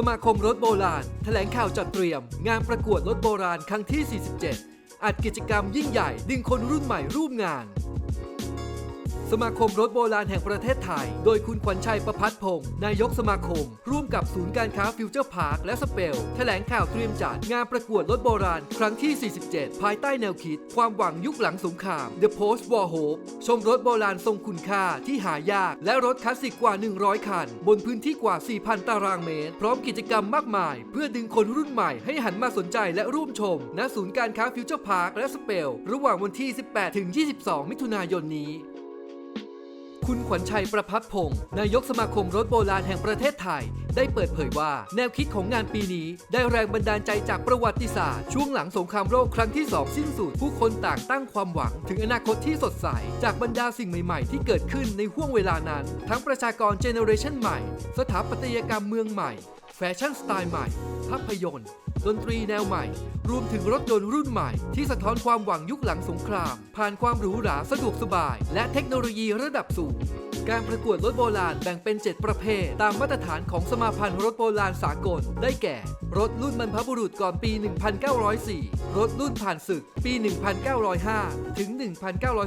สมาคมรถโบราณ แถลงข่าวจัดเตรียม งานประกวดรถโบราณครั้งที่ 47 อัดกิจกรรมยิ่งใหญ่ ดึงคนรุ่นใหม่ร่วมงาน สมาคมรถโบราณแห่งประเทศไทย โดยคุณขวัญชัยประพัฒพงศ์นายกสมาคม ร่วมกับศูนย์การค้าฟิวเจอร์พาร์คและสเปล แถลงข่าวเตรียมจัดงานประกวดรถโบราณ ครั้งที่ 47 ภายใต้แนวคิด ความหวังยุคหลังสงคราม The Post War Hope ชมรถโบราณทรงคุณค่าที่หายาก และรถคลาสสิกกว่า 100 คัน บนพื้นที่กว่า 4,000 ตารางเมตร พร้อมกิจกรรมมากมาย เพื่อดึงคนรุ่นใหม่ให้หันมาสนใจและร่วมชมณศูนย์การค้าฟิวเจอร์พาร์คและสเปล ระหว่างวันที่ 18ถึง22 มิถุนายนนี้ คุณขวัญชัยประพัฒพงศ์นายกสมาคมรถโบราณแห่งประเทศไทย ได้เปิดเผยว่า แนวคิดของงานปีนี้ ได้แรงบันดาลใจจากประวัติศาสตร์ ช่วงหลังสงครามโลกครั้งที่ 2 สิ้นสุดผู้คนต่างตั้งความหวัง ถึงอนาคตที่สดใส จากบรรดาสิ่งใหม่ๆ ที่เกิดขึ้นในห่วงเวลานั้น ทั้งประชากรเจเนอเรชันใหม่ สถาปัตยกรรมเมืองใหม่ แฟชั่นสไตล์ใหม่ ภาพยนตร์ดนตรีแนวใหม่ รวมถึงรถยนต์รุ่นใหม่ ที่สะท้อนความหวังยุคหลังสงคราม ผ่านความหรูหราสะดวกสบาย และเทคโนโลยีระดับสูง การประกวดรถโบราณแบ่งเป็น 7 ประเภท ตามมาตรฐานของสมาพันธ์รถโบราณสากล ได้แก่ รถรุ่นบรรพบุรุษก่อนปี 1904 รถรุ่นผ่านศึกปี 1905 ถึง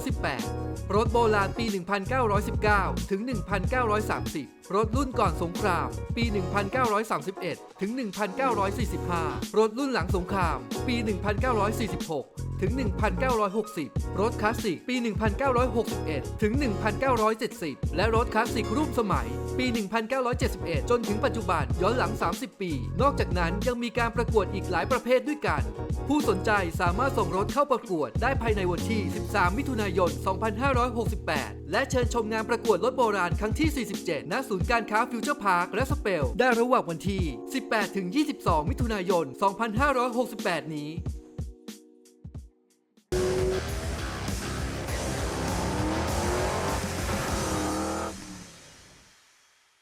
1918 รถโบราณปี 1919 ถึง 1930 รถรุ่นก่อนสงคราม ปี 1931 ถึง 1945 รถรุ่นหลังสงคราม ปี 1946 ถึง 1960 รถคลาสสิกปี 1961 ถึง 1970 และรถคลาสสิกรูปสมัย ปี 1971 จนถึงปัจจุบันย้อนหลัง 30 ปี นอกจากนั้นยังมีการประกวดอีกหลายประเภทด้วยกัน ผู้สนใจสามารถส่งรถเข้าประกวดได้ภายในวันที่ 13 มิถุนายน 2568 และเชิญชมงานประกวดรถโบราณครั้งที่ 47 ณ ศูนย์การค้าฟิวเจอร์พาร์คและสเปล ได้ระหว่างวันที่ 18-22 มิถุนายน 2568 นี้